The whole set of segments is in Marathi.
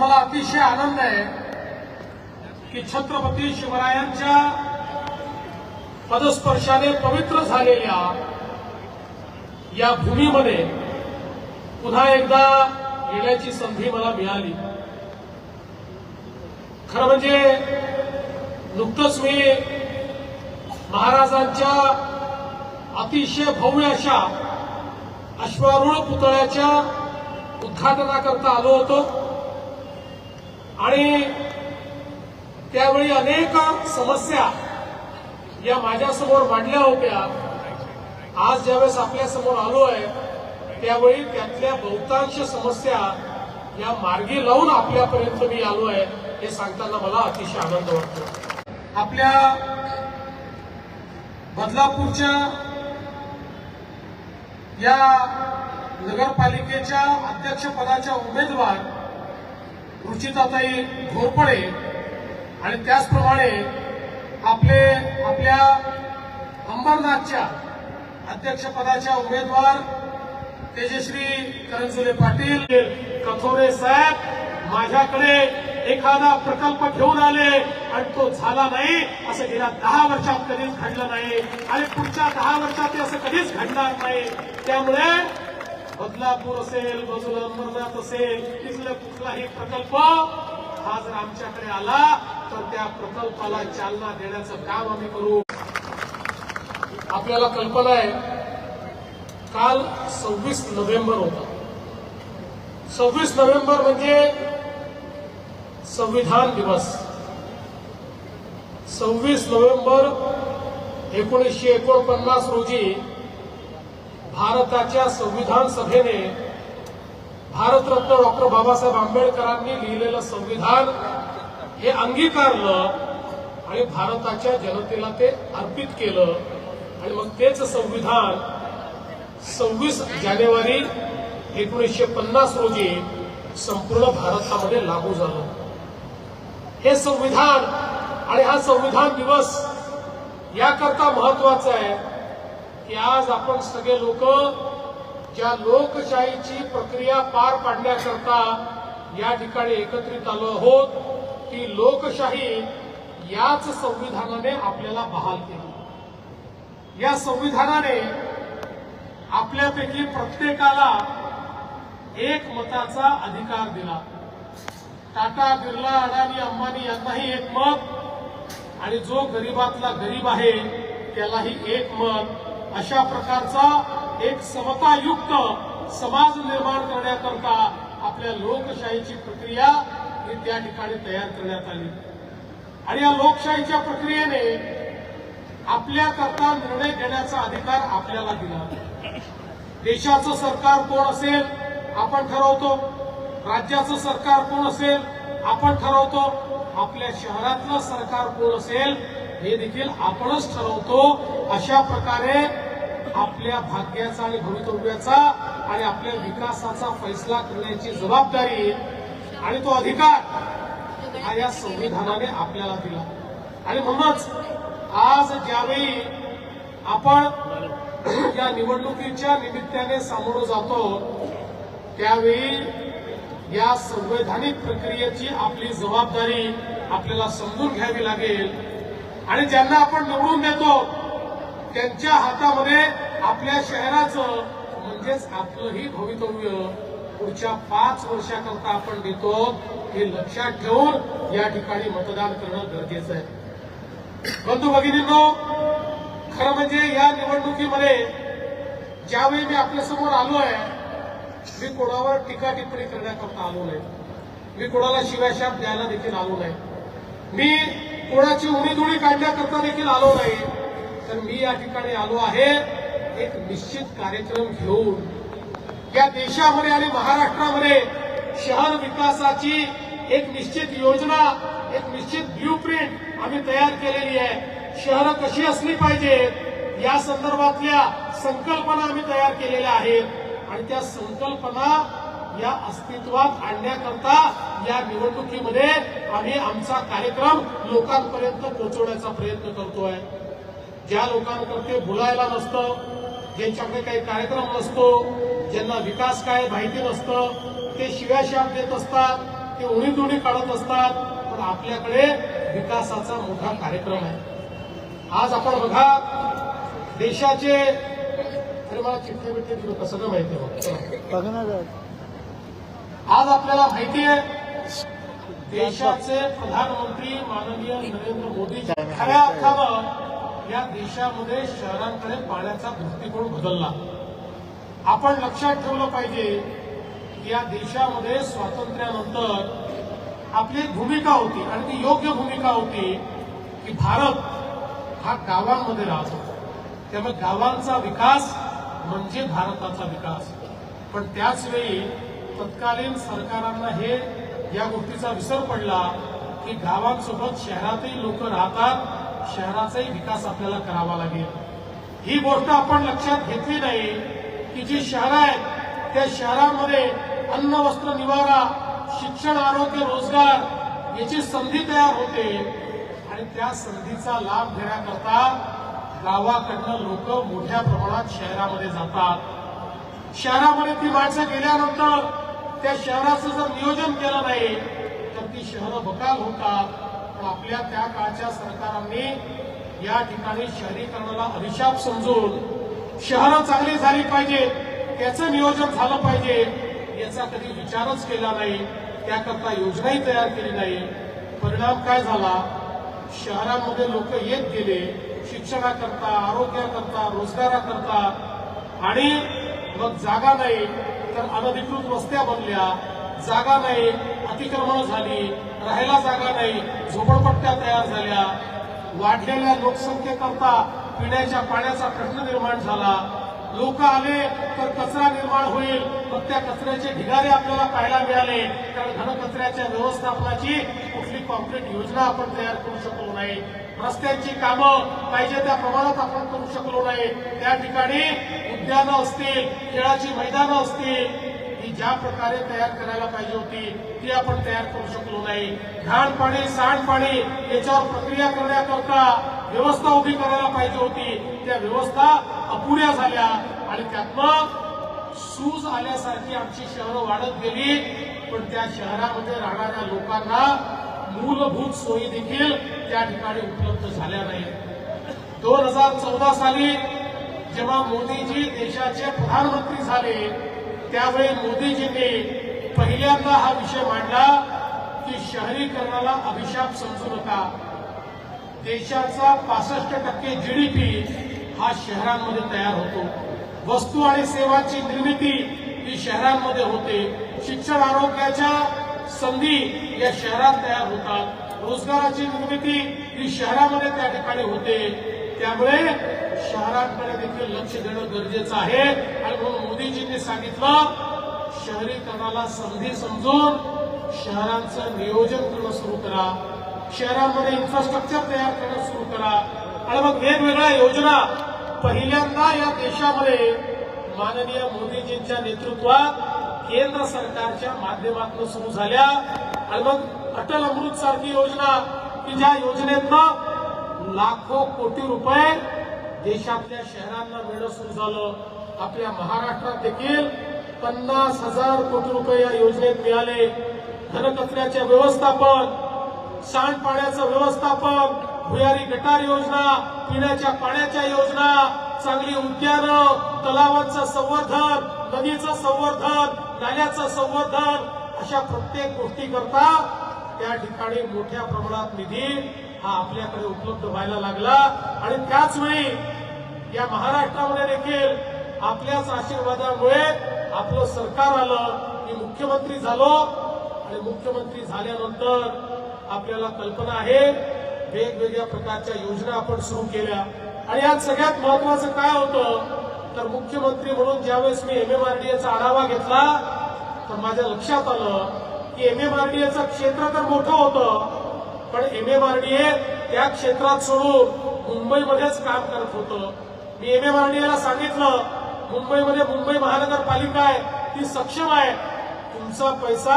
मला अतिशय आनंद आहे की छत्रपती शिवरायांच्या पदस्पर्शाने पवित्र झालेल्या या भूमीमध्ये पुन्हा एकदा येण्याची संधी मला मिळाली. खरं म्हणजे नुकतंच मी महाराजांच्या अतिशय भव्य अशा अश्वारूढ पुतळ्याच्या उद्घाटनाकरता आलो होतो. आणि त्यावेळी अनेक समस्या या माझ्यासमोर मांडल्या होत्या. आज ज्यावेळेस आपल्यासमोर आलो आहे त्यावेळी त्यातल्या बहुतांश समस्या या मार्गी लावून आपल्यापर्यंत मी आलो आहे हे सांगताना मला अतिशय आनंद वाटतो. आपल्या बदलापूरच्या या नगरपालिकेच्या अध्यक्षपदाच्या उमेदवार रुचिताताई घोरपडे आणि त्याचप्रमाणे आपले आपल्या अंबरनाथच्या अध्यक्षपदाच्या उमेदवार तेजश्री करंजुले पाटील कथोरे साहेब माझ्याकडे एखादा प्रकल्प घेऊन आले आणि तो झाला नाही असं गेल्या दहा वर्षात कधीच घडलं नाही आणि पुढच्या दहा वर्षात ते असं कधीच घडणार नाही. त्यामुळे बदलापूर असेल बाजूला अंबरनाथ असेल तिथला कुठलाही प्रकल्प हा जर आमच्याकडे आला तर त्या प्रकल्पाला चालना देण्याचं काम आम्ही करू. आपल्याला कल्पना आहे काल सव्वीस नोव्हेंबर होता. सव्वीस नोव्हेंबर म्हणजे संविधान दिवस. सव्वीस नोव्हेंबर एकोणीसशे एकोणपन्नास रोजी भारताच्या संविधान सभेने भारतरत्न डॉक्टर बाबासाहेब आंबेडकरांनी लिहिलेलं संविधान हे अंगीकारलं आणि भारताच्या जनतेला ते अर्पित केलं. आणि मग तेच संविधान सव्वीस जानेवारी एकोणीसशे पन्नास रोजी संपूर्ण भारतामध्ये लागू झालं. हे संविधान आणि हा संविधान दिवस याकरता महत्त्वाचा आहे. की आज आपण सगळे लोक ज्या लोकशाहीची प्रक्रिया पार पाडण्याकरता या ठिकाणी एकत्रित आलो आहोत ती लोकशाही याच संविधानाने आपल्याला बहाल केली. या संविधानाने आपल्यापैकी प्रत्येकाला एक मताचा अधिकार दिला. टाटा बिर्ला अडाणी अंबानी यांनाही एक मत आणि जो गरीबातला गरीब आहे त्यालाही एक मत. अशा प्रकारचा एक समतायुक्त समाज निर्माण करण्याकरता आपल्या लोकशाहीची प्रक्रिया ही त्या ठिकाणी तयार करण्यात आली. आणि या लोकशाहीच्या प्रक्रियेने आपल्याकरता निर्णय घेण्याचा अधिकार आपल्याला दिला. देशाचं सरकार कोण असेल आपण ठरवतो. राज्याचं सरकार कोण असेल आपण ठरवतो. आपल्या शहरातलं सरकार कोण असेल हे देखील आपणच ठरवतो अशा प्रकारे आपल्या भाग्याचा आणि भवितव्याचा आणि आपल्या विकासाचा फैसला करण्याची जबाबदारी आणि तो अधिकार हा या संविधानाने आपल्याला दिला. आणि म्हणूनच आज ज्यावेळी आपण या निवडणुकीच्या निमित्ताने सामोरं जातो त्यावेळी या संवैधानिक प्रक्रियेची आपली जबाबदारी आपल्याला समजून घ्यावी लागेल. आणि ज्यांना आपण निवडून देतो त्यांच्या हातामध्ये आपल्या शहराचं म्हणजेच आपलंही भवितव्य पुढच्या पाच वर्षाकरता आपण देतो हे लक्षात ठेवून या ठिकाणी मतदान करणं गरजेचं आहे. बंधू भगिनींनो खरं म्हणजे या निवडणुकीमध्ये ज्यावेळी मी आपल्यासमोर आलो आहे मी कोणावर टीका टिप्पणी करण्याकरता आलो नाही. मी कोणाला शिवाशाप द्यायला देखील आलो नाही. मी कोणाची उणीधुणी काढण्याकरता देखील आलो नाही. तर मी या ठिकाणी आलो आहे एक निश्चित कार्यक्रम घेऊन. या देशामध्ये आणि महाराष्ट्रामध्ये शहर विकासाची एक निश्चित योजना एक निश्चित ब्ल्यूप्रिंट आम्ही तयार केलेली आहे. शहरं कशी असली पाहिजेत या संदर्भातल्या संकल्पना आम्ही तयार केलेल्या आहेत. आणि त्या संकल्पना या अस्तित्वात आणण्याकरता या निवडणुकीमध्ये आम्ही आमचा कार्यक्रम लोकांपर्यंत पोहोचवण्याचा प्रयत्न करतोय. ज्या लोकांकडे बोलायला नसतं ज्यांच्याकडे काही कार्यक्रम नसतो ज्यांना विकास काय माहिती नसतं ते शिव्याशाप देत असतात ते उणी दुणी काढत असतात पण आपल्याकडे विकासाचा मोठा कार्यक्रम आहे. आज आपण बघा देशाचे अरे मला चिठ्ठी बिठ्ठी दिलं कसं माहिती आहे. आज आपल्याला माहिती आहे देशाचे प्रधानमंत्री माननीय नरेंद्र मोदी खऱ्या अर्थानं या देशामध्ये शहरांकडे पाण्याचा दृष्टिकोन बदलला. आपण लक्षात ठेवलं पाहिजे की या देशामध्ये स्वातंत्र्यानंतर आपली एक भूमिका होती आणि ती योग्य भूमिका होती की भारत हा गावांमध्ये राहतो. त्यामुळे गावांचा विकास म्हणजे भारताचा विकास. पण त्याच वेळी तत्कालीन सरकारांना हे या गोष्टीचा विसर पडला की गावांसोबत शहरातही लोक राहतात शहराचाही विकास आपल्याला करावा लागेल. ही गोष्ट आपण लक्षात घेतली नाही की जी शहरं आहेत त्या शहरामध्ये अन्न वस्त्र निवारा शिक्षण आरोग्य रोजगार याची संधी तयार होते आणि त्या संधीचा लाभ घेण्याकरता गावाकडनं लोक मोठ्या प्रमाणात शहरामध्ये जातात. शहरामध्ये ती माणसं गेल्यानंतर त्या शहराचं जर नियोजन केलं नाही तर ती शहरं बकाल होतात. पण आपल्या त्या काळच्या सरकारांनी या ठिकाणी शहरीकरणाला अभिशाप समजून शहरं चांगली झाली पाहिजे त्याचं नियोजन झालं पाहिजे याचा कधी विचारच केला नाही त्याकरता योजनाही तयार केली नाही. परिणाम काय झाला? शहरामध्ये लोक येत गेले शिक्षणाकरता आरोग्याकरता रोजगाराकरता आणि मग जागा नाही. तर अनधिकृत वस्त्या बनल्या. जागा नाही अतिक्रमण झाली राहायला जागा नाही झोपडपट्ट्या तयार झाल्या. वाढलेल्या लोकसंख्येकरता पिण्याच्या पाण्याचा प्रश्न निर्माण झाला. लोक आले तर कचरा निर्माण होईल. मग त्या कचऱ्याचे ढिगारे आपल्याला पाहायला मिळाले. कारण घनकचऱ्याच्या व्यवस्थापनाची कुठली कॉन्क्रीट योजना आपण तयार करू शकलो नाही. रस्त्यांची कामं पाहिजे त्या प्रमाणात आपण करू शकलो नाही. त्या ठिकाणी उद्यानं असतील खेळाची मैदानं असतील ही ज्या प्रकारे तयार करायला पाहिजे होती ती आपण तयार करू शकलो नाही. घाण पाणी सांडपाणी याच्यावर प्रक्रिया करण्याकरता व्यवस्था उभी करायला पाहिजे होती. त्या व्यवस्था अपुऱ्या झाल्या आणि त्यातनं सूज आल्यासारखी आमची शहरं वाढत गेली. पण त्या शहरामध्ये राहणाऱ्या लोकांना मूलभूत सोयी देखील त्या ठिकाणी उपलब्ध झाल्या नाही दोन हजार चौदा साली जेव्हा मोदीजी देशाचे प्रधानमंत्री झाले त्यावेळी मोदीजींनी पहिल्यांदा हा विषय मांडला की शहरीकरणाला अभिशाप समजू नका. देशाचा पासष्ट टक्के जीडीपी हा शहरांमध्ये तयार होतो. वस्तू आणि सेवांची निर्मिती ही शहरांमध्ये होते. शिक्षण आरोग्याच्या संधी या शहरात तयार होतात. रोजगाराची निर्मिती ही शहरामध्ये त्या ठिकाणी होते. त्यामुळे शहरांकडे देखील लक्ष देणं गरजेचं आहे. आणि म्हणून मोदीजींनी सांगितलं शहरीकरणाला संधी समजून शहरांचं नियोजन करणं सुरू करा. शहरांमध्ये इन्फ्रास्ट्रक्चर तयार करणं सुरू करा. आणि मग वेगवेगळ्या योजना. पहिल्यांदा या देशामध्ये माननीय मोदीजींच्या नेतृत्वात केंद्र सरकारच्या माध्यमातून सुरू झाल्या. आणि मग अटल अमृत सारखी योजना की ज्या योजनेतनं लाखो कोटी रुपये देशातल्या शहरांना मिळणं सुरू झालं. आपल्या महाराष्ट्रात देखील पन्नास हजार कोटी रुपये या योजनेत मिळाले. घनकचऱ्याचे व्यवस्थापन सांडपाण्याचं व्यवस्थापन भुयारी गटार योजना पिण्याच्या पाण्याच्या योजना चांगली उद्यानं तलावांचं संवर्धन नदीचं संवर्धन नाल्याचं संवर्धन अशा प्रत्येक गोष्टी करता त्या ठिकाणी मोठ्या प्रमाणात निधी हा आपल्याकडे उपलब्ध व्हायला लागला. आणि त्याच वेळी या महाराष्ट्रामध्ये देखील आपल्याच आशीर्वादामुळे आपलं सरकार आलं की मुख्यमंत्री झालो. आणि मुख्यमंत्री झाल्यानंतर आपल्याला कल्पना आहे. वेगवेगळ्या प्रकारच्या योजना आपण सुरू केल्या. आणि यात सगळ्यात महत्वाचं काय होतं? तर मुख्यमंत्री म्हणून ज्यावेळेस मी एमएमआरडीएचा आढावा घेतला तर माझ्या लक्षात आलं की एमएमआरडीएचं क्षेत्र तर मोठं होतं पण एमएमआरडीए त्या क्षेत्रात सोडून मुंबईमध्येच काम करत होतं. मी एमएमआरडीएला सांगितलं मुंबईमध्ये मुंबई महानगरपालिका आहे ती सक्षम आहे. तुमचा पैसा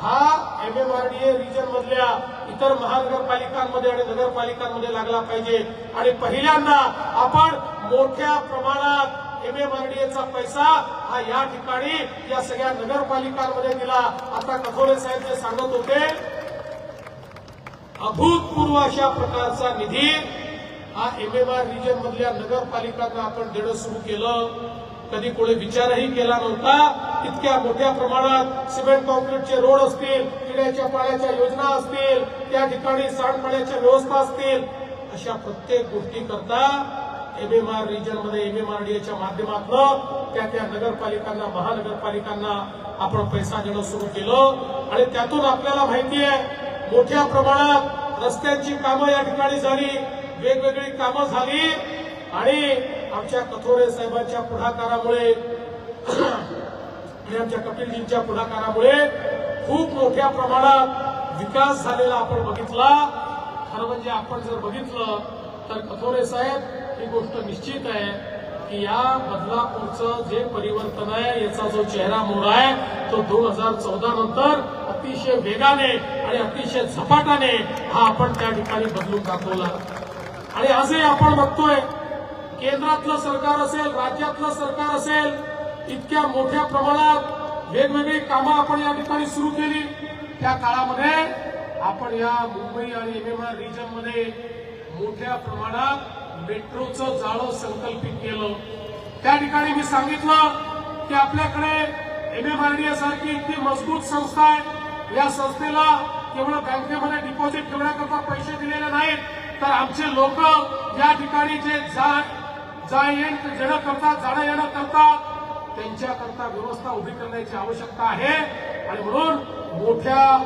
हा एमएमआरडीए रिजन मधल्या इतर महानगरपालिकांमध्ये आणि नगरपालिकांमध्ये लागला पाहिजे. आणि पहिल्यांदा आपण मोठ्या प्रमाणात एमएमआरडीएचा पैसा हा या ठिकाणी या सगळ्या नगरपालिकांमध्ये दिला. आता कथोरे साहेब जे सांगत होते अभूतपूर्व अशा प्रकारचा निधी हा एमएमआर रिजन मधल्या नगरपालिकांना आपण देणं सुरू केलं. कधी कोणी विचारही केला नव्हता. इतक्या मोठ्या प्रमाणात सिमेंट कॉन्क्रीटचे रोड असतील पिण्याच्या पाण्याच्या योजना असतील त्या ठिकाणी सांडपाण्याच्या व्यवस्था असतील अशा प्रत्येक गोष्टी करता एमएमआर रिजनमध्ये एमएमआरडीएच्या माध्यमातून त्या त्या नगरपालिकांना महानगरपालिकांना आपण पैसा देणं सुरू केलं. आणि त्यातून आपल्याला माहिती आहे मोठ्या प्रमाणात रस्त्यांची कामं या ठिकाणी झाली वेगवेगळी कामं झाली. आणि आमच्या कथोरे साहेबांच्या पुढाकारामुळे आणि आमच्या कपिलजींच्या पुढाकारामुळे खूप मोठ्या प्रमाणात विकास झालेला आपण बघितला. खरं म्हणजे आपण जर बघितलं तर कथोरे साहेब ही गोष्ट निश्चित आहे की या बदलापूरचं जे परिवर्तन आहे याचा जो चेहरा मोड आहे तो दोन हजार चौदा नंतर अतिशय वेगाने आणि अतिशय झपाटाने हा आपण त्या ठिकाणी बदलून दाखवला. आणि आजही आपण बघतोय केंद्रातलं सरकार असेल राज्यातलं सरकार असेल इतक्या मोठ्या प्रमाणात वेगवेगळी कामं आपण या ठिकाणी सुरू केली. त्या काळामध्ये आपण या मुंबई आणि एमएमआर रिजन रिजनमध्ये मोठ्या प्रमाणात मेट्रोचं जाळं संकल्पित केलं. त्या ठिकाणी मी सांगितलं की आपल्याकडे एमएमआरडीए सारखी इतकी मजबूत संस्था आहे. या संस्थेला केवळ बँकेमध्ये डिपॉझिट ठेवण्याकरता पैसे दिलेले नाहीत तर आमचे लोक या ठिकाणी जे जा जा येण येणं करतात जाणं येणं करतात. त्यांच्याकरता व्यवस्था उभी करण्याची आवश्यकता आहे. आणि म्हणून मोठ्या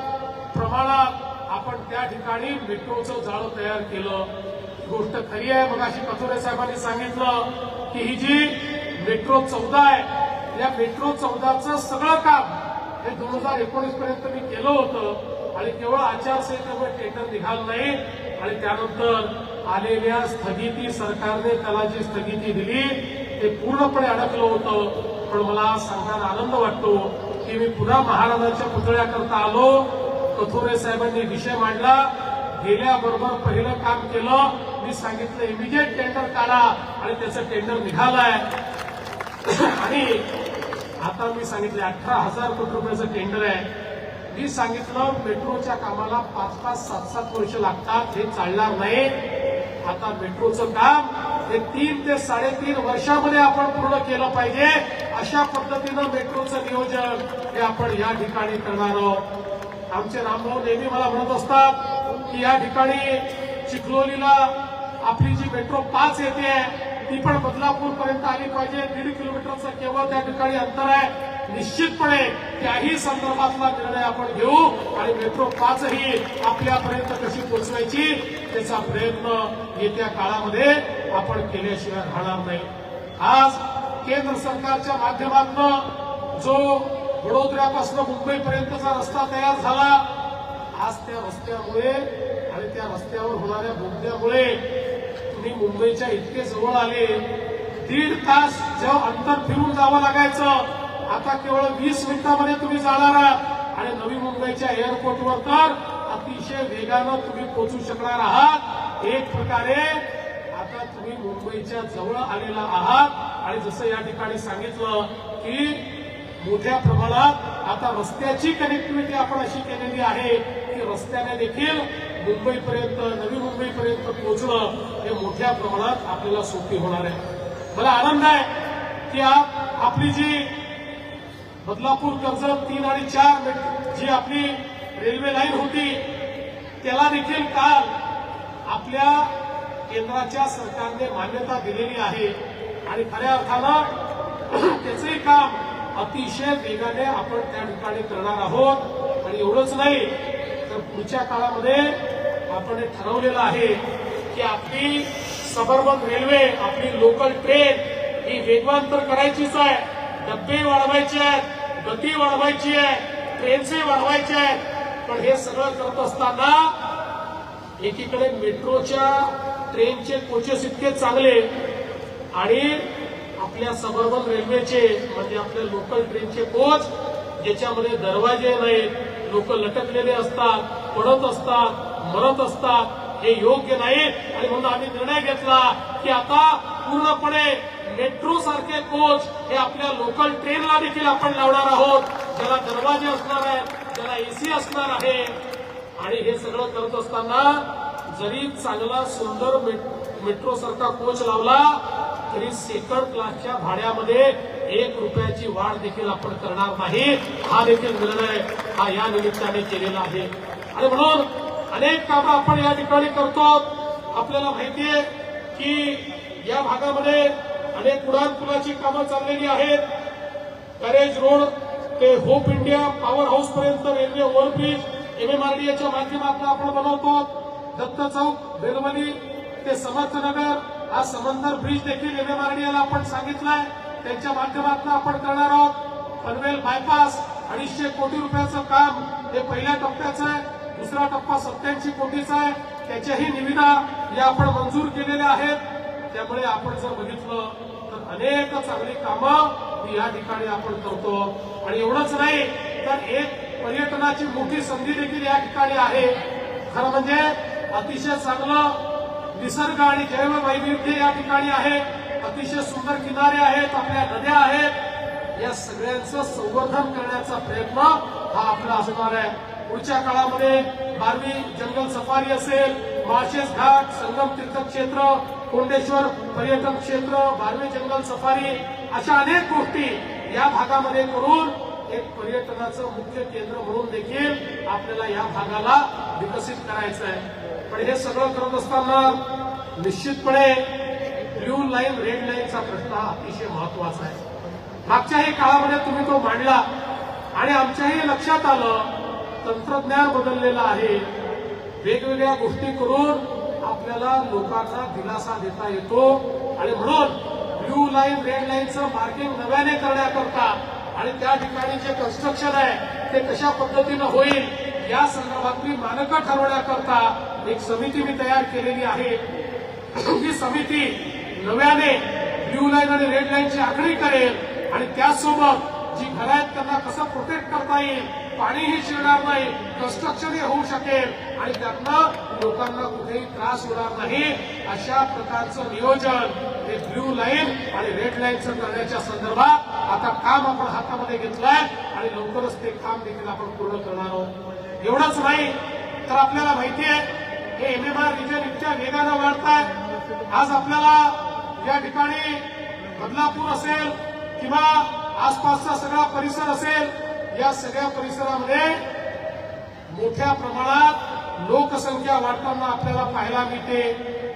प्रमाणात आपण त्या ठिकाणी मेट्रोचं जाळं तयार केलं. गोष्ट खरी आहे मग अशी कथोरे साहेबांनी सांगितलं की ही जी मेट्रो चौदा आहे या मेट्रो चौदाचं सगळं काम हे दोन हजार एकोणीस पर्यंत मी केलं होतं. आणि केवळ आचारसंहितेमुळे टेंडर निघालं नाही. आणि त्यानंतर आलेल्या स्थगिती सरकारने त्याला जी स्थगिती दिली ते पूर्णपणे अडकलं होतं. पण मला सांगताना आनंद वाटतो की मी पुन्हा महाराजांच्या पुतळ्याकरता आलो. कथोरे साहेबांनी विषय मांडला. गेल्याबरोबर पहिलं काम केलं. मी सांगितलं इमिजिएट टेंडर काढा आणि त्याचं टेंडर निघालंय. आणि आता मी सांगितले अठरा हजार कोटी रुपयाचं टेंडर आहे. मी सांगितलं मेट्रोच्या कामाला पाच पाच सात सात वर्ष लागतात. हे चालणार नाही. आता मेट्रोचं काम हे तीन ते साडेतीन वर्षामध्ये आपण पूर्ण केलं पाहिजे. अशा पद्धतीनं मेट्रोचं नियोजन हे आपण या ठिकाणी करणार आहोत. आमचे रामभाऊ नेहमी मला म्हणत असतात की या ठिकाणी चिखलोलीला आपली जी मेट्रो पाच येते ती पण बदलापूरपर्यंत आली पाहिजे. दीड किलोमीटरचं केवळ त्या ठिकाणी अंतर आहे. निश्चितपणे त्याही संदर्भातला निर्णय आपण घेऊ आणि मेट्रो पाचही आपल्यापर्यंत कशी पोहोचवायची त्याचा प्रयत्न येत्या काळामध्ये आपण केल्याशिवाय राहणार नाही. आज केंद्र सरकारच्या माध्यमातून जो वडोदऱ्यापासून मुंबईपर्यंतचा रस्ता तयार झाला आज त्या रस्त्यामुळे आणि त्या रस्त्यावर होणाऱ्या बोगद्यामुळे तुम्ही मुंबईच्या इतके जवळ आले. दीड तास जेव्हा अंतर फिरून जावं लागायचं आता केवळ वीस मिनिटांमध्ये तुम्ही जाणार आहात. आणि नवी मुंबईच्या एअरपोर्टवर तर अतिशय वेगानं तुम्ही पोहोचू शकणार आहात. एक प्रकारे आता तुम्ही मुंबईच्या जवळ आलेला आहात. आणि जसं या ठिकाणी सांगितलं की मोठ्या प्रमाणात आता रस्त्याची कनेक्टिव्हिटी आपण अशी केलेली आहे की रस्त्याने देखील मुंबईपर्यंत नवी मुंबईपर्यंत पोहोचणं हे मोठ्या प्रमाणात आपल्याला सोपी होणार आहे. मला आनंद आहे की आपली जी बदलापूर कर्जत तीन आणि चार जी आपली रेल्वे लाईन होती त्याला देखील काल आपल्या केंद्राच्या सरकारने मान्यता दिलेली आहे. आणि खऱ्या अर्थानं त्याचंही काम अतिशय वेगाने आपण त्या ठिकाणी करणार आहोत. आणि एवढंच नाही तर पुढच्या काळामध्ये आपण हे ठरवलेलं आहे की आपली सबर्बन रेल्वे आपली लोकल ट्रेन ही वेगवान तर करायचीच आहे. डब्बे वाढवायचे आहेत गती वाढवायची आहे ट्रेनचे वाढवायचे आहेत. पण हे सगळं करत असताना एकीकडे मेट्रोच्या ट्रेनचे कोचेस इतके चांगले आणि आपल्या सबर्बन रेल्वेचे म्हणजे आपल्या लोकल ट्रेनचे कोच ज्याच्यामध्ये दरवाजे नाहीत लोक लटकलेले असतात पडत असतात मरत असतात हे योग्य नाही आणि म्हणून आम्ही निर्णय घेतला की आता पूर्णपणे मेट्रो सारखे कोच हे आपल्या लोकल ट्रेनला देखील आपण लावणार आहोत. ज्याला दरवाजे असणार आहेत ज्याला एसी असणार आहे. आणि हे सगळं करत असताना जरी चांगला सुंदर मेट्रो सारखा कोच लावला तरी सेकंड क्लासच्या भाड्यामध्ये एक रुपयाची वाढ देखील आपण करणार नाही. हा देखील निर्णय हा या निमित्ताने केलेला आहे. आणि म्हणून अनेक कामं आपण या ठिकाणी करतो. आपल्याला माहितीये की या भागामध्ये अनेक उडान कामं चाललेली आहेत. कॅरेज रोड ते होप इंडिया पॉवर हाऊस पर्यंत रेल्वे ओव्हरब्रिज एमएमआरडीएच्या माध्यमातून आपण बनवतो. दत्त चौक बेलवली ते समर्थनगर हा समंदर ब्रिज देखील एमएमआरडीएला आपण सांगितलंय. त्यांच्या माध्यमातून आपण करणार आहोत. पनवेल बायपास अडीचशे कोटी रुपयाचं काम हे पहिल्या टप्प्याचं आहे. दुसरा टप्पा सत्याऐंशी कोटीचा आहे. त्याच्याही निविदा या आपण मंजूर केलेल्या आहेत. त्यामुळे आपण जर बघितलं तर अनेक चांगली कामं ही या ठिकाणी आपण करतो. आणि एवढंच नाही तर एक पर्यटनाची मोठी संधी देखील या ठिकाणी आहे. खरं म्हणजे अतिशय चांगलं निसर्ग आणि जैव वैविध्य या ठिकाणी आहे अतिशय सुंदर किनारे आहेत आपल्या नद्या आहेत. या सगळ्यांचं संवर्धन करण्याचा प्रयत्न हा आपला असणार आहे. पुढच्या काळामध्ये बारवी जंगल सफारी असेल माळशेज घाट संगम तीर्थक्षेत्र कोंडेश्वर पर्यटन क्षेत्र बारवी जंगल सफारी अशा अनेक गोष्टी या भागामध्ये करून एक पर्यटनाचं मुख्य केंद्र म्हणून देखील आपल्याला या भागाला विकसित करायचं आहे. पण हे सगळं करत असताना निश्चितपणे ब्ल्यू लाईन रेड लाईनचा प्रश्न हा अतिशय महत्त्वाचा आहे. मागच्याही काळामध्ये तुम्ही तो मांडला आणि आमच्याही लक्षात आलं तंत्रज्ञान बदललेलं आहे. वेगवेगळ्या गोष्टी करून आपल्याला लोकांना दिलासा देता येतो आणि म्हणून ब्ल्यू लाईन रेड लाईनचं मार्किंग नव्याने करण्याकरता आणि त्या ठिकाणी जे कन्स्ट्रक्शन आहे ते कशा पद्धतीनं होईल या संदर्भातली मानकं ठरवण्याकरता एक समिती मी तयार केलेली आहे. ही समिती नव्याने ब्ल्यू लाईन आणि रेड लाईनची आखणी करेल आणि त्याचसोबत जी घरं आहेत त्यांना कसं प्रोटेक्ट करता येईल पाणीही शिरणार नाही कन्स्ट्रक्शनही होऊ शकेल आणि त्यातनं लोकांना कुठेही त्रास होणार नाही अशा प्रकारचं नियोजन हे ब्ल्यू लाईन आणि रेड लाईनचं करण्याच्या संदर्भात आता काम आपण हातामध्ये घेतलंय आणि लवकरच ते काम देखील आपण पूर्ण करणार आहोत. एवढंच नाही तर आपल्याला माहिती आहे हे एमएमआर रिजन इतक्या वेगानं वाढत आहे आज आपल्याला या ठिकाणी बदलापूर असेल किंवा आसपासचा सगळा परिसर असेल या सगळ्या परिसरामध्ये मोठ्या प्रमाणात लोकसंख्या वाढताना आपल्याला पाहायला मिळते.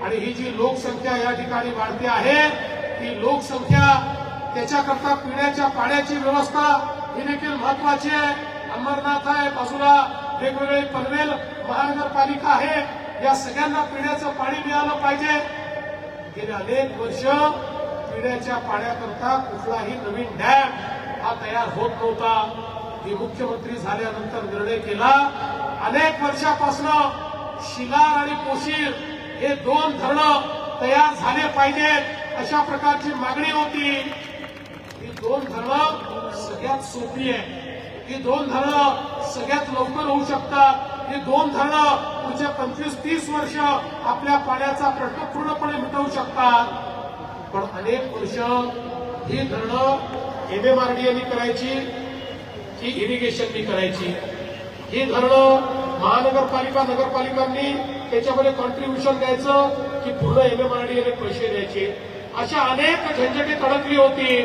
आणि ही जी लोकसंख्या या ठिकाणी वाढते आहे ती लोकसंख्या त्याच्याकरता पिण्याच्या पाण्याची व्यवस्था ही देखील महत्वाची आहे. अमरनाथ आहे बाजूला वेगवेगळे पनवेल महानगरपालिका आहे. या सगळ्यांना पिण्याचं पाणी मिळालं पाहिजे. गेले अनेक वर्ष पिण्याच्या पाण्याकरता कुठलाही नवीन डॅम हा तयार होत नव्हता. मी मुख्यमंत्री झाल्यानंतर निर्णय केला. अनेक वर्षापासून शिलार आणि कोशीर हे दोन धरणं तयार झाले पाहिजेत अशा प्रकारची मागणी होती. ही दोन धरणं सगळ्यात सोपी आहे ही दोन धरणं सगळ्यात लवकर होऊ शकतात. ही दोन धरणं पुढच्या पंचवीस तीस वर्ष आपल्या पाण्याचा प्रश्न पूर्णपणे मिटवू शकतात. पण अनेक वर्ष ही धरणं एमएमआरडीएनी करायची की इरिगेशननी करायची. ही धरणं महानगरपालिका नगरपालिकांनी त्याच्यामध्ये कॉन्ट्रीब्युशन द्यायचं की पूर्ण एमएमआरडीएने पैसे द्यायचे. अशा अनेक झंझटी अडकली होती.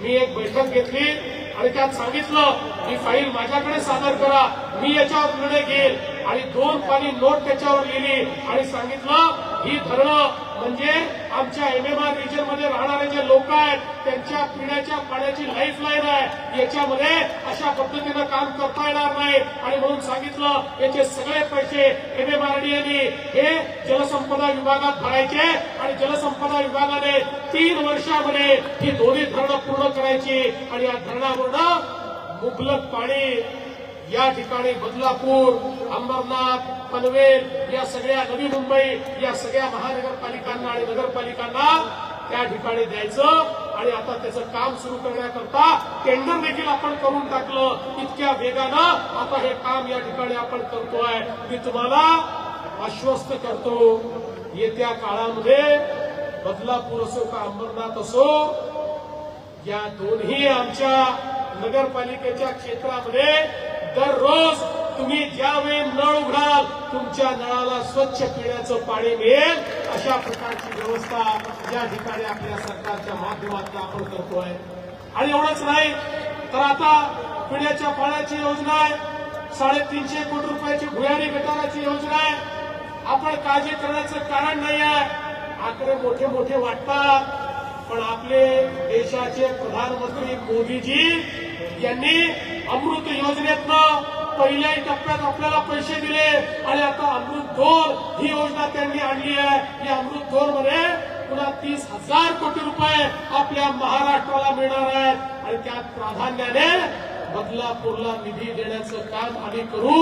मी एक बैठक घेतली. आणि त्यात सांगितलं ही फाईल माझ्याकडे सादर करा. मी याच्यावर निर्णय घेईल. आणि दोन पाणी नोट त्याच्यावर लिहिली आणि सांगितलं ही धरणं म्हणजे आमच्या एमएमआर रिजनमध्ये राहणारे जे लोक आहेत त्यांच्या पिण्याच्या पाण्याची लाईफ लाईन आहे. याच्यामध्ये अशा पद्धतीनं काम करता येणार नाही. आणि म्हणून सांगितलं याचे सगळे पैसे एमएमआरडीएने हे जलसंपदा विभागात भरायचे. आणि जलसंपदा विभागाने तीन वर्षामध्ये ही दोन्ही धरणं पूर्ण करायची. आणि या धरणावरनं मुबलक पाणी या ठिकाणी बदलापूर अंबरनाथ पनवेल या सगळ्या नवी मुंबई या सगळ्या महानगरपालिकांना आणि नगरपालिकांना त्या ठिकाणी द्यायचं आणि आता त्याचं काम सुरू करण्याकरता टेंडर देखील आपण करून टाकलं. इतक्या वेगानं आता हे काम या ठिकाणी आपण करतोय. मी तुम्हाला आश्वस्त करतो येत्या काळामध्ये बदलापूर असो का अंबरनाथ असो या दोन्ही आमच्या नगरपालिकेच्या क्षेत्रामध्ये दररोज तुम्ही ज्यावेळी नळ उघडाल तुमच्या नळाला स्वच्छ पिण्याचं पाणी मिळेल. अशा प्रकारची व्यवस्था या ठिकाणी आपल्या सरकारच्या माध्यमातून आपण करतोय आणि एवढंच नाही तर आता पिण्याच्या पाण्याची योजना आहे. साडेतीनशे कोटी रुपयाची भुयारी गटाराची योजना आहे. आपण काळजी करण्याचं कारण नाही आहे. आकडे मोठे मोठे वाटतात. पण आपले देशाचे प्रधानमंत्री मोदीजी यांनी अमृत योजनेतनं पहिल्याही टप्प्यात आपल्याला पैसे दिले आणि आता अमृत धोर ही योजना त्यांनी आणली आहे. या अमृत धोरमध्ये पुन्हा तीस हजार कोटी रुपये आपल्या महाराष्ट्राला मिळणार आहेत. आणि त्यात प्राधान्याने बदलापूरला निधी देण्याचं काम आम्ही करू.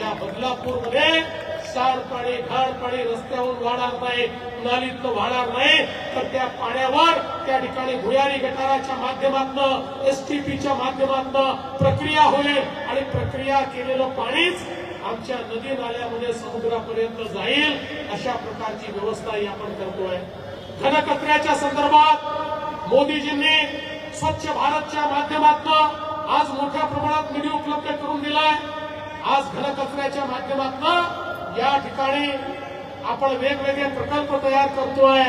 या बदलापूरमध्ये घाण घाणपाणी रस्त्यावर वाहणार नाही नालीतनं वाहणार नाही तर त्या पाण्यावर त्या ठिकाणी भुयारी गटाराच्या माध्यमातून एसटीपीच्या माध्यमातून प्रक्रिया होईल आणि प्रक्रिया केलेलं पाणीच आमच्या नदी नाल्यामध्ये समुद्रापर्यंत जाईल अशा प्रकारची व्यवस्थाही आपण करतोय. घनकचऱ्याच्या संदर्भात मोदीजींनी स्वच्छ भारतच्या माध्यमातून आज मोठ्या प्रमाणात निधी उपलब्ध करून दिलाय. आज घनकचऱ्याच्या माध्यमातून या ठिकाणी आपण वेगवेगळे प्रकल्प तयार करतोय.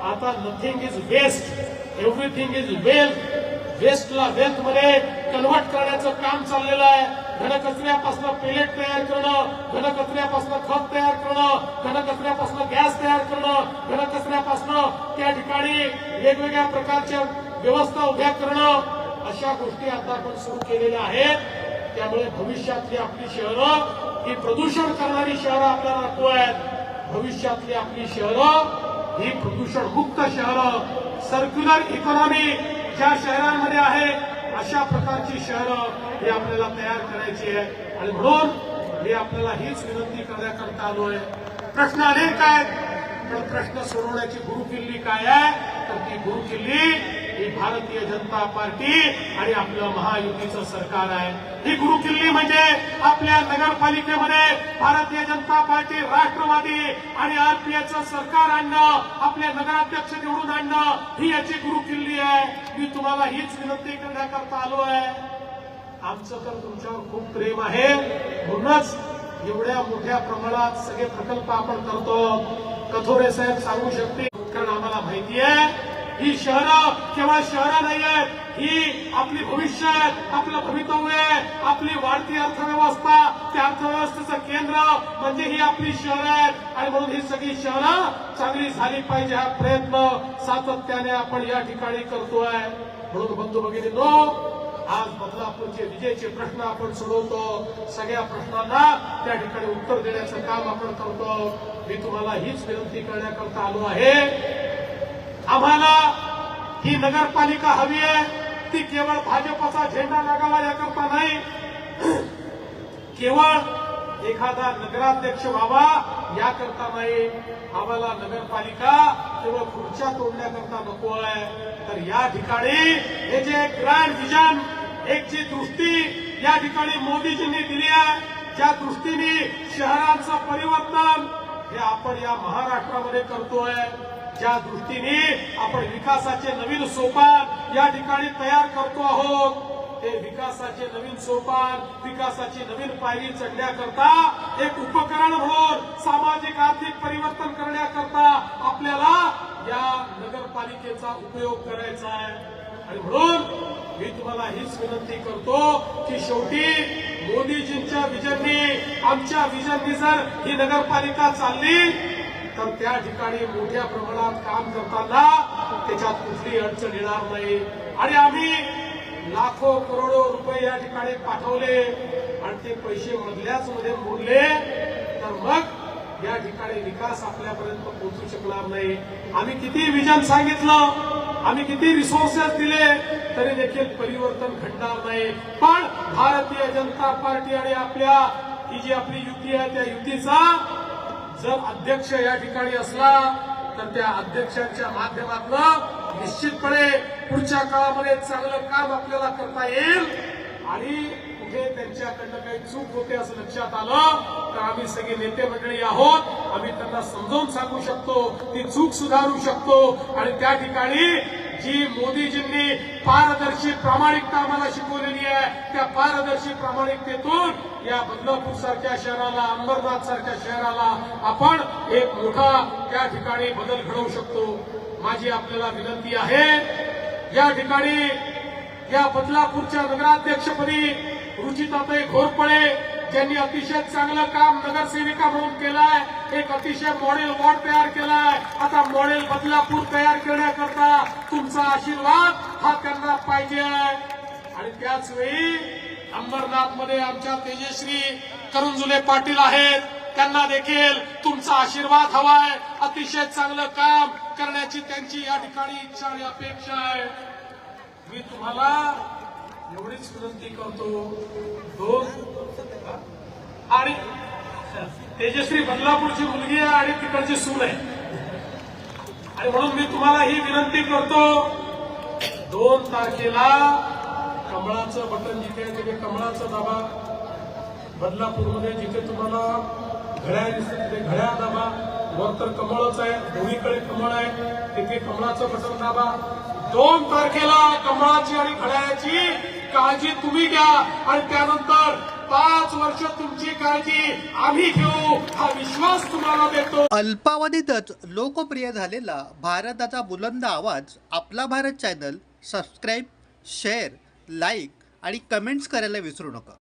आता nothing is waste everything is wealth वेस्टला वेल्थमध्ये कन्व्हर्ट करण्याचं काम चाललेलं आहे. घनकचऱ्यापासून पेलेट तयार करणं घनकचऱ्यापासून खत तयार करणं घनकचऱ्यापासून गॅस तयार करणं घनकचऱ्यापासून त्या ठिकाणी वेगवेगळ्या प्रकारच्या व्यवस्था उभ्या करणं अशा गोष्टी आता आपण सुरू केलेल्या आहेत. त्यामुळे भविष्यातली आपली शहरं ही प्रदूषण करणारी शहरं आपल्याला नको आहेत. भविष्यातली आपली शहरं ही प्रदूषण मुक्त शहरं सर्क्युलर इकॉनॉमी ज्या शहरांमध्ये आहे अशा प्रकारची शहरं ही आपल्याला तयार करायची आहे. आणि म्हणून मी आपल्याला हीच विनंती करण्याकरता आलोय. प्रश्न अनेक आहेत पण प्रश्न सोडवण्याची गुरुकिल्ली काय आहे? तर ती गुरुकिल्ली ही भारतीय जनता पार्टी आणि आपलं महायुतीचं सरकार आहे. ही गुरुकिल्ली म्हणजे आपल्या नगरपालिकेमध्ये भारतीय जनता पार्टी राष्ट्रवादी आणि आरपीएचं सरकार आणणं आपले नगराध्यक्ष निवडून आणणं ही याची गुरुकिल्ली आहे. मी तुम्हाला हीच विनंती करण्याकरता आलो आहे. आमचं तर तुमच्यावर खूप प्रेम आहे. म्हणूनच एवढ्या मोठ्या प्रमाणात सगळे प्रकल्प आपण करतो. कथोरे साहेब सांगू शकते कारण आम्हाला माहिती आहे. ही शहरं केवळ शहरं नाही आहेत ही आपली भविष्य आहेत आपलं भवितव्य आहे आपली वाढती अर्थव्यवस्था त्या अर्थव्यवस्थेचं केंद्र म्हणजे ही आपली शहरं आहेत. आणि म्हणून ही सगळी शहरं चांगली झाली पाहिजे हा प्रयत्न सातत्याने आपण या ठिकाणी करतोय. म्हणून बंधू भगिनींनो आज बदलापूरचे विजेचे प्रश्न आपण सोडवतो. सगळ्या प्रश्नांना त्या ठिकाणी उत्तर देण्याचं काम आपण करतो. मी तुम्हाला हीच विनंती करण्याकरता आलो आहे. आम्हाला ही नगरपालिका हवी आहे. ती केवळ भाजपचा झेंडा लागावा याकरता नाही. केवळ एखादा नगराध्यक्ष व्हावा याकरता नाही. आम्हाला नगरपालिका केवळ खुर्च्या तोडण्याकरता नको आहे. तर या ठिकाणी हे जे ग्रँड विजन एक जी दृष्टी या ठिकाणी मोदीजींनी दिली आहे. ज्या दृष्टीने शहरांचं परिवर्तन हे आपण या महाराष्ट्रामध्ये करतोय. ज्या दृष्टीने आपण विकासाचे नवीन सोपान या ठिकाणी तयार करतो आहोत ते विकासाचे नवीन सोपान विकासाची नवीन पायरी चढण्याकरता एक उपकरण म्हणून सामाजिक आर्थिक परिवर्तन करण्याकरता आपल्याला या नगरपालिकेचा उपयोग करायचा आहे. आणि म्हणून मी तुम्हाला हीच विनंती करतो की शेवटी मोदीजींच्या विजननी आमच्या विजननी जर ही नगरपालिका चालली तर त्या ठिकाणी मोठ्या प्रमाणात काम करताना त्याच्यात कुठली अडचण येणार नाही. आणि आम्ही लाखो करोडो रुपये या ठिकाणी पाठवले आणि ते पैसे मधल्याच मध्ये मोडले तर मग या ठिकाणी विकास आपल्यापर्यंत पोहोचू शकणार नाही. आम्ही किती विजन सांगितलं आम्ही किती रिसोर्सेस दिले तरी देखील परिवर्तन घडणार नाही. पण भारतीय जनता पार्टी आणि आपल्या ही जी आपली युती आहे त्या युतीचा जर अध्यक्ष या ठिकाणी असला तर त्या अध्यक्षांच्या माध्यमातून निश्चितपणे पुढच्या काळामध्ये चांगलं काम आपल्याला करता येईल. आणि कुठे त्यांच्याकडनं काही चूक होते असं लक्षात आलं तर आम्ही सगळे नेते मंडळी आहोत. आम्ही त्यांना समजावून सांगू शकतो ती चूक सुधारू शकतो. आणि त्या ठिकाणी जी मोदीजींनी पारदर्शी प्रामाणिकता आम्हाला शिकवलेली आहे त्या पारदर्शी प्रामाणिकतेतून या बदलापूर सारख्या शहराला अंबरनाथ सारख्या शहराला आपण एक मोठा त्या ठिकाणी बदल घडवू शकतो. माझी आपल्याला विनंती आहे या ठिकाणी या बदलापूरच्या नगराध्यक्षपदी रुचिताताई घोरपळे ज्यांनी अतिशय चांगलं काम नगरसेविका म्हणून केलंय एक अतिशय मॉडेल वॉर्ड तयार केलाय. आता मॉडेल बदलापूर तयार करण्याकरता तुमचा आशीर्वाद हा त्यांना पाहिजे. आणि त्याच वेळी अंबरनाथमध्ये आमच्या तेजश्री करुंजुले पाटील आहेत. त्यांना देखील तुमचा आशीर्वाद हवाय. अतिशय चांगलं काम करण्याची त्यांची या ठिकाणी इच्छा आणि अपेक्षा आहे. मी तुम्हाला एवढीच विनंती करतो. दोन आणि तेजश्री बदलापूरची मुलगी आहे आणि तिकडची सून आहे. आणि म्हणून मी तुम्हाला ही विनंती करतो दोन तारखेला कमळाचं बटन जिथे आहे तिथे कमळाचं दाबा. बदलापूरमध्ये जिथे तुम्हाला घड्याळ दिसते तिथे घड्याळ दाबा. वर तर कमळच आहे दोन्हीकडे कमळ आहे तिथे कमळाचं बटन दाबा. दोन तारखेला कमळाची आणि घड्याळाची काळजी तुम्ही घ्या आणि त्यानंतर पाच वर्ष तुमची काळजी आम्ही घेऊ. हा विश्वास तुम्हाला देतो. अल्पावधीतच लोकप्रिय झालेला भारताचा बुलंद आवाज आपला Bharat channel subscribe share like आणि कमेंट्स करायला विसरू नका.